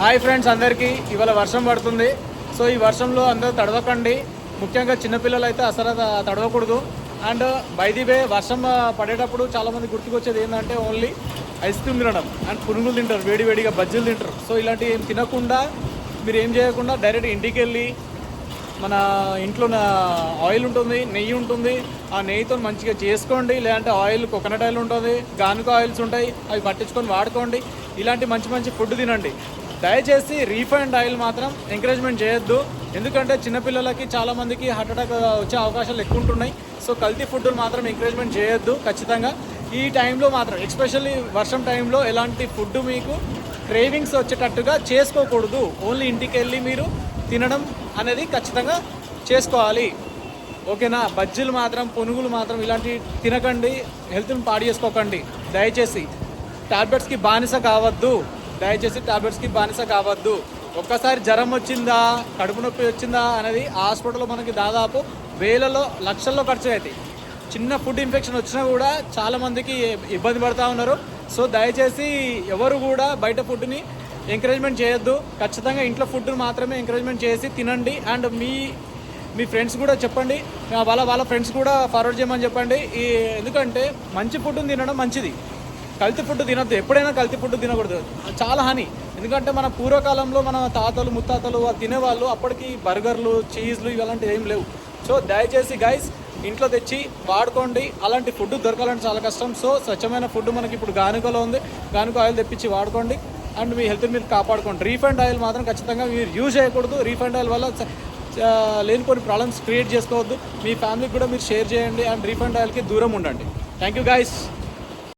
Hi friends అందరికీ. ఇవాళ వర్షం పడుతుంది. సో ఈ వర్షంలో అందరూ తడవకండి. ముఖ్యంగా చిన్నపిల్లలు అయితే అసలు తడవకూడదు. అండ్ బై ది వే వర్షం పడేటప్పుడు చాలామంది గుర్తుకొచ్చేది ఏంటంటే ఓన్లీ ఐస్ క్రీమ్ తినడం. అండ్ పునుగులు తింటారు వేడి వేడిగా బజ్జీలు తింటారు. సో ఇలాంటివి ఏం తినకుండా మీరు ఏం చేయకుండా డైరెక్ట్ ఇంటికి వెళ్ళి మన ఇంట్లో ఆయిల్ ఉంటుంది నెయ్యి ఉంటుంది. ఆ నెయ్యితో మంచిగా చేసుకోండి. లేదంటే ఆయిల్ కోకోనట్ ఆయిల్ ఉంటుంది గానుక ఆయిల్స్ ఉంటాయి అవి పట్టించుకొని వాడుకోండి. ఇలాంటి మంచి మంచి ఫుడ్ తినండి. దయచేసి రీఫైండ్ ఆయిల్ మాత్రం ఎంకరేజ్మెంట్ చేయొద్దు. ఎందుకంటే చిన్నపిల్లలకి చాలామందికి హార్ట్ అటాక్ వచ్చే అవకాశాలు ఎక్కువ ఉంటున్నాయి. సో కల్తీ ఫుడ్ మాత్రం ఎంకరేజ్మెంట్ చేయొద్దు ఖచ్చితంగా. ఈ టైంలో మాత్రం ఎస్పెషల్లీ వర్షం టైంలో ఎలాంటి ఫుడ్ మీకు క్రేవింగ్స్ వచ్చేటట్టుగా చేసుకోకూడదు. ఓన్లీ ఇంటికి వెళ్ళి మీరు తినడం అనేది ఖచ్చితంగా చేసుకోవాలి. ఓకేనా? బజ్జీలు మాత్రం పునుగులు మాత్రం ఇలాంటివి తినకండి. హెల్త్ని పాడు చేసుకోకండి. దయచేసి. టాబ్లెట్స్కి బానిస కావద్దు. దయచేసి టాబ్లెట్స్కి బానిస కావద్దు. ఒక్కసారి జ్వరం వచ్చిందా కడుపు నొప్పి వచ్చిందా అనేది హాస్పిటల్లో మనకి దాదాపు వేలలో లక్షల్లో ఖర్చు అవుతాయి చిన్న ఫుడ్ ఇన్ఫెక్షన్ వచ్చినా కూడా చాలామందికి ఇబ్బంది పడుతూ ఉన్నారు. సో దయచేసి ఎవరు కూడా బయట ఫుడ్ని ఎంకరేజ్మెంట్ చేయొద్దు. ఖచ్చితంగా ఇంట్లో ఫుడ్ మాత్రమే ఎంకరేజ్మెంట్ చేసి తినండి. అండ్ మీ మీ ఫ్రెండ్స్ కూడా చెప్పండి. వాళ్ళ వాళ్ళ ఫ్రెండ్స్ కూడా ఫార్వర్డ్ చేయమని చెప్పండి. ఈ ఎందుకంటే మంచి ఫుడ్ని తినడం మంచిది. కల్తీ ఫుడ్ తినద్దు. ఎప్పుడైనా కల్తీ ఫుడ్ తినకూడదు. చాలా హాని. ఎందుకంటే మన పూర్వకాలంలో మన తాతలు ముత్తాతలు తినేవాళ్ళు అప్పటికి బర్గర్లు చీజ్లు ఇలాంటివి ఏం లేవు. సో దయచేసి గైస్ ఇంట్లో తెచ్చి వాడుకోండి. అలాంటి ఫుడ్ దొరకాలంటే చాలా కష్టం. సో స్వచ్ఛమైన ఫుడ్ మనకి ఇప్పుడు గానుకలో ఉంది. గానుక ఆయిల్ తెప్పించి వాడుకోండి. అండ్ మీ హెల్త్ మీరు కాపాడుకోండి. రీఫండ్ ఆయిల్ మాత్రం ఖచ్చితంగా మీరు యూజ్ చేయకూడదు. రీఫండ్ ఆయిల్ వల్ల లేని కొన్ని లేనిపోని ప్రాబ్లమ్స్ క్రియేట్ చేసుకోవద్దు. మీ ఫ్యామిలీకి కూడా మీరు షేర్ చేయండి. అండ్ రీఫండ్ ఆయిల్కి దూరం ఉండండి. Thank you guys